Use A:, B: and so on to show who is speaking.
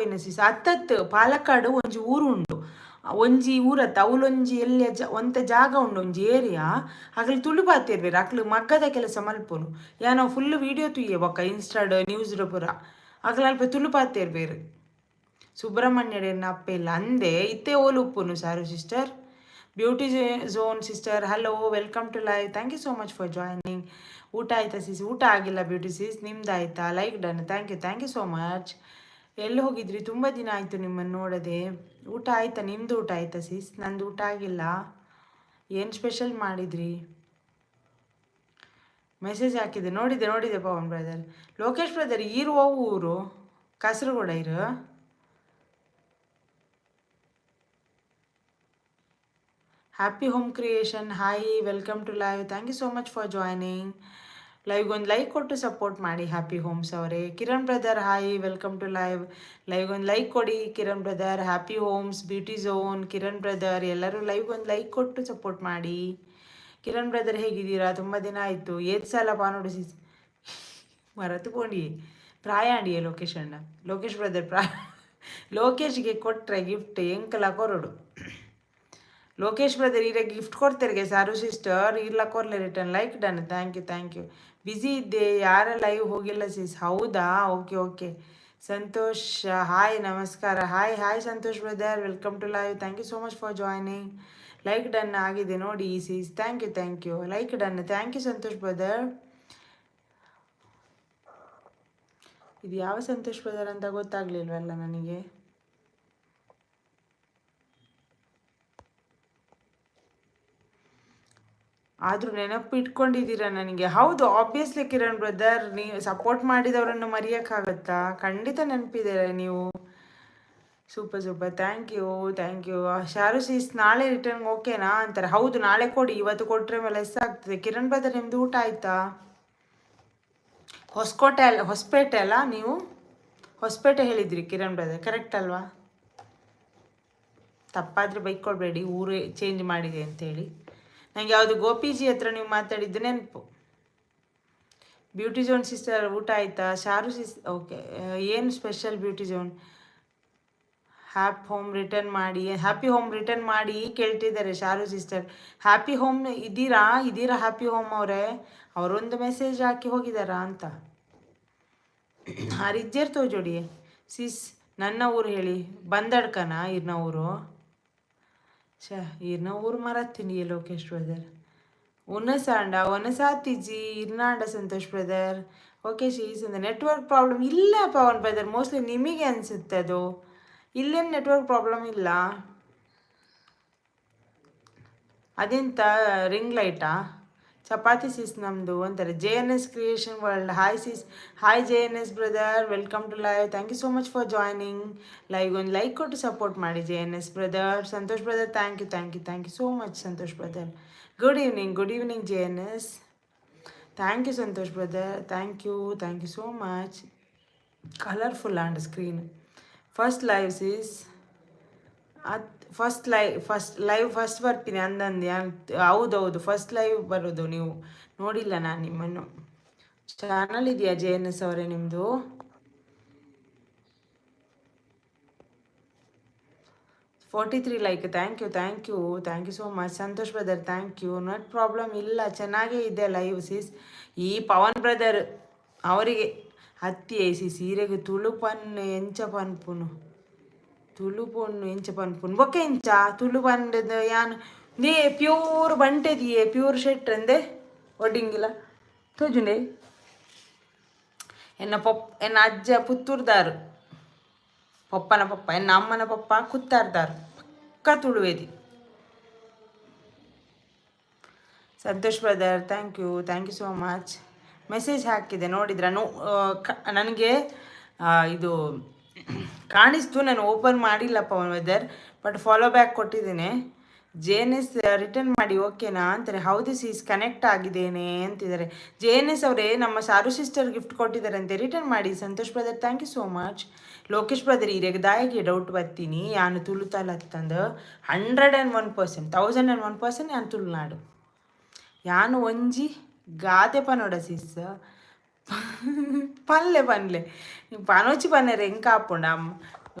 A: ಪೋಯಿನ ಅತ್ತತ್ ಪಾಲಕ್ಕಾಡ್ ಒಂಜಿ ಊರು ಉಂಡು ಒಂಜಿ ಊರತ್ತ, ಅವಲೊಂಜಿ ಎಲ್ಲಿ ಜ, ಒಂತ ಜಾಗ ಉಂಡು ಒಂಜಿ ಏರಿಯಾ. ಅಕ್ಲು ತುಳು ಪಾತಿರ್ಬೇರು ಅಕ್ಲು ಮಗ್ಗದ ಕೆಲಸ ಮಲ್ಪೊನು. ನಾವು ಫುಲ್ ವಿಡಿಯೋ ತುಯ್ಯ ಬೊಕ್ಕ ಇನ್ಸ್ಟಾಡ್ ನ್ಯೂಸ್ ಪೂರ. ಅಗ್ಲ ಅಲ್ಪ ತುಳು ಪಾತಿರ್ಬೇರು ಸುಬ್ರಹ್ಮಣ್ಯಡೆನ್ನ ಅಪ್ಪ ಇಲ್ಲ, ಅಂದೆ ಇತ್ತೆ ಓಲು ಉಪ್ಪುನು ಸಾರು sister beauty zone sister hello welcome to live thank you so much for joining ಊಟ ಆಯ್ತಾ ಸಿಸ್ ಊಟ ಆಗಿಲ್ಲ ಬ್ಯೂಟಿ ಸಿಸ್ ನಿಮ್ದು ಆಯ್ತಾ like done thank you thank you so much ಎಲ್ಲಿ ಹೋಗಿದ್ರಿ? ತುಂಬ ದಿನ ಆಯಿತು ನಿಮ್ಮನ್ನು ನೋಡದೆ. ಊಟ ಆಯ್ತಾ? ನಿಮ್ಮದು ಊಟ ಆಯ್ತಾ ಸಿಸ್? ನಂದು ಊಟ ಆಗಿಲ್ಲ. ಏನು ಸ್ಪೆಷಲ್ ಮಾಡಿದ್ರಿ? ಮೆಸೇಜ್ ಹಾಕಿದೆ. ನೋಡಿದೆ ನೋಡಿದೆ ಪವನ್ ಬ್ರದರ್ ಲೋಕೇಶ್ ಬ್ರದರ್ ಇರುವ ಊರು ಕಾಸರಗೋಡ ಇರು. Happy home creation hi welcome to live thank you so much for joining ಲೈವ್ಗೆ ಒಂದು ಲೈಕ್ ಕೊಟ್ಟು ಸಪೋರ್ಟ್ ಮಾಡಿ ಹ್ಯಾಪಿ ಹೋಮ್ಸ್ ಅವರೇ. Kiran brother hi welcome to live ಲೈವ್ಗೆ ಒಂದು ಲೈಕ್ ಕೊಡಿ Kiran brother happy homes beauty zone Kiran brother ಎಲ್ಲರೂ ಲೈವ್ಗೆ ಒಂದು like ಕೊಟ್ಟು ಸಪೋರ್ಟ್ ಮಾಡಿ. ಕಿರಣ್ ಬ್ರದರ್ ಹೇಗಿದ್ದೀರಾ? ತುಂಬ ದಿನ ಆಯಿತು. ಏತ್ ಸಲ ಪಾನೋಡು ಸಿ ಮರತು ಪೋಂಡಿ ಪ್ರಾಯಾಂಡಿಯೇ ಲೋಕೇಶ್ ಅಣ್ಣ. ಲೋಕೇಶ್ ಬ್ರದರ್ ಪ್ರಾಯ ಲೋಕೇಶ್ಗೆ ಕೊಟ್ಟರೆ ಗಿಫ್ಟ್ ಎಂಕಲ ಕೊರಡು. ಲೋಕೇಶ್ ಬ್ರದರ್ ಈಗ ಗಿಫ್ಟ್ ಕೊಡ್ತಾರೆ ಸಾರು ಸಿಸ್ಟರ್ ಇಲ್ಲ ಕೊರ್ಲೆ return like done thank you thank you busy ಇದ್ದೆ. ಯಾರ ಲೈವ್ ಹೋಗಿಲ್ಲ ಸಿಸ್ ಹೌದಾ? ಓಕೆ ಓಕೆ ಸಂತೋಷ್ ಹಾಯ್ ನಮಸ್ಕಾರ. Hi hi Santosh brother welcome to live thank you so much for joining like done ಆಗಿದೆ ನೋಡಿ sis thank you thank you like done thank you Santosh brother ಇದು ಯಾವ Santosh brother ಅಂತ ಗೊತ್ತಾಗ್ಲಿಲ್ವಲ್ಲ ನನಗೆ? ಆದರೂ ನೆನಪು ಇಟ್ಕೊಂಡಿದ್ದೀರಾ ನನಗೆ? ಹೌದು ಆಬ್ವಿಯಸ್ಲಿ ಕಿರಣ್ ಬ್ರದರ್ ನೀವು ಸಪೋರ್ಟ್ ಮಾಡಿದವರನ್ನು ಮರೆಯೋಕ್ಕಾಗತ್ತಾ? ಖಂಡಿತ ನೆನಪಿದೆ ನೀವು. Super super thank you thank you Sharu sis ನಾಳೆ ರಿಟರ್ನ್ ಓಕೆನಾ ಅಂತಾರೆ. ಹೌದು, ನಾಳೆ ಕೊಡಿ. ಇವತ್ತು ಕೊಟ್ಟರೆ ಮೇಲೆ ಆಗ್ತದೆ. ಕಿರಣ್ ಬ್ರದರ್ ನಿಮ್ಮದು ಊಟ ಆಯಿತಾ? ಹೊಸಕೋಟೆ ಅಲ್ಲ, ಹೊಸಪೇಟೆ ಅಲ್ಲ ನೀವು? ಹೊಸಪೇಟೆ ಹೇಳಿದ್ರಿ ಕಿರಣ್ ಬ್ರದರ್ ಕರೆಕ್ಟ್ ಅಲ್ವಾ? ತಪ್ಪಾದರೆ ಬೈಕ್ ಕೊಡಬೇಡಿ, ಊರೇ ಚೇಂಜ್ ಮಾಡಿದೆ ಅಂತೇಳಿ. ನನಗೆ ಯಾವುದು ಗೋಪಿಜಿ ಹತ್ರ ನೀವು ಮಾತಾಡಿದ್ದು ನೆನಪು. ಬ್ಯೂಟಿ ಝೋನ್ ಸಿಸ್ಟರ್ ಊಟ ಆಯಿತಾ? ಶಾರು ಸಿಸ್ ಓಕೆ ಏನು special beauty zone happy home return ಮಾಡಿ ಹ್ಯಾಪಿ ಹೋಮ್ ರಿಟರ್ನ್ ಮಾಡಿ ಕೇಳ್ತಿದ್ದಾರೆ ಶಾರು ಸಿಸ್ಟರ್ ಹ್ಯಾಪಿ ಹೋಮ್ ಇದ್ದೀರಾ ಇದ್ದೀರಾ ಹ್ಯಾಪಿ ಹೋಮ್ ಅವರೇ? ಅವರೊಂದು ಮೆಸೇಜ್ ಹಾಕಿ ಹೋಗಿದ್ದಾರಾ ಅಂತ. ಹಾರಿದ್ದೇರ್ತೋ ಜೋಡಿ ಸಿಸ್ ನನ್ನ ಊರು ಹೇಳಿ, ಬಂದಡ್ಕನಾ ಇರ್ನ ಊರು? ಛ, ಇರ್ನ ಮರತ್ತೀನಿ ಲೋಕೇಶ್ ಬ್ರದರ್ ಉನಸಾಂಡ ಒನಸಾತಿಜಿ ಇರ್ನಾಂಡ ಸಂತೋಷ್ ಬ್ರದರ್ ಓಕೆ ಶೀಸ್ ಅಂದ ನೆಟ್ವರ್ಕ್ ಪ್ರಾಬ್ಲಮ್ ಇಲ್ಲ ಪವನ್ ಬ್ರದರ್ ಮೋಸ್ಟ್ಲಿ ನಿಮಗೆ ಅನಿಸುತ್ತೆ ಅದು. ಇಲ್ಲೇನು ನೆಟ್ವರ್ಕ್ ಪ್ರಾಬ್ಲಮ್ ಇಲ್ಲ. ಅದೆಂತ ರಿಂಗ್ ಲೈಟಾ ಚಪಾತಿ ಸಿಸ್ ನಮ್ಮದು ಅಂತಾರೆ. J N S creation world hi sis hi J N S brother welcome to live thank you so much for joining live ಒಂದು ಲೈಕ್ ಕೊಟ್ಟು ಸಪೋರ್ಟ್ ಮಾಡಿ J N S brother Santosh brother thank you thank you thank you so much Santosh brother good evening good evening J N S thank you Santosh brother thank you thank you so much colourful and screen first live sis ಅದು first live first live first ಬರ್ತೀನಿ ಅಂದಂದೆ. ಹೌದೌದು first live ಬರೋದು ನೀವು. ನೋಡಿಲ್ಲ ನಾನು ನಿಮ್ಮನ್ನು. Channel ಇದೆಯಾ ಜೆ ಎನ್ ಎಸ್ ಅವರೇ ನಿಮ್ಮದು forty three like thank you thank you thank you so much Santosh brother thank you not problem ಇಲ್ಲ, ಚೆನ್ನಾಗೇ ಇದೆ ಲೈವ್ ಸಿಸ್ ಈ ಪವನ್ ಬ್ರದರ್ ಅವರಿಗೆ ಹತ್ತಿ ಐಸಿ ಸೀರೆಗೆ ತುಳು ಪನ್ ಎಂಚ ಪನ್ಪುನು. ತುಳು ಪೊಣ್ಣು ಎಂಚ ಪನ್ಪುನ್ ಬೊಕ್ಕ ಎಂಚ? ತುಳು ಪಂಡದ ಯಾನ್ ದೇ ಪ್ಯೂರ್ ಬಂಟೆದಿಯೇ, ಪ್ಯೂರ್ ಶೆಟ್ ಅಂದೆ? ಒಡ್ಡಿಂಗಿಲ್ಲ. ತೋಜುಂಡೆ ಎನ್ನ ಪೊಪ್ ಎನ್ನ ಅಜ್ಜ ಪುತ್ತೂರ್ದಾರು. ಪಪ್ಪನ ಪಪ್ಪ, ಎನ್ನ ಅಮ್ಮನ ಪಪ್ಪ ಕುತ್ತಾರ್ದಾರು. ಪಕ್ಕ ತುಳುವೇದಿ. Santosh brother thank you thank you so much message ಹಾಕಿದೆ, ನೋಡಿದ್ರ? ನೋ ನನಗೆ ಇದು ಕಾಣಿಸ್ತು, ನಾನು ಓಪನ್ ಮಾಡಿಲ್ಲಪ್ಪ ವೆದರ್ ಬಟ್ ಫಾಲೋ ಬ್ಯಾಕ್ ಕೊಟ್ಟಿದ್ದೀನಿ. ಜೆ ಎನ್ ಎಸ್ ರಿಟರ್ನ್ ಮಾಡಿ ಓಕೆನಾ ಅಂತಾರೆ, ಹೌದು ಸೀಸ್ ಕನೆಕ್ಟ್ ಆಗಿದ್ದೇನೆ ಅಂತಿದ್ದಾರೆ. ಜೆ ಎನ್ ಎಸ್ ಅವರೇ ನಮ್ಮ ಸಾರು ಸಿಸ್ಟರ್ ಗಿಫ್ಟ್ ಕೊಟ್ಟಿದ್ದಾರೆ ಅಂತೆ ರಿಟರ್ನ್ ಮಾಡಿ. Santosh brother thank you so much Lokesh brother ಈಗ ದಾಯಿಗೆ ಡೌಟ್ ಬರ್ತೀನಿ, ಯಾನು ತುಳುತಲ್ಲ ಅಂತಂದು hundred and one percent thousand and one percent ಯಾನು ತುಳುನಾಡು? ಯಾನು ಒಂಜಿ ಗಾದೆ ನೋಡ ಸಿಸ್ పనిలే పనిలే. పని వచ్చి పని రే ఇంకా అమ్మ.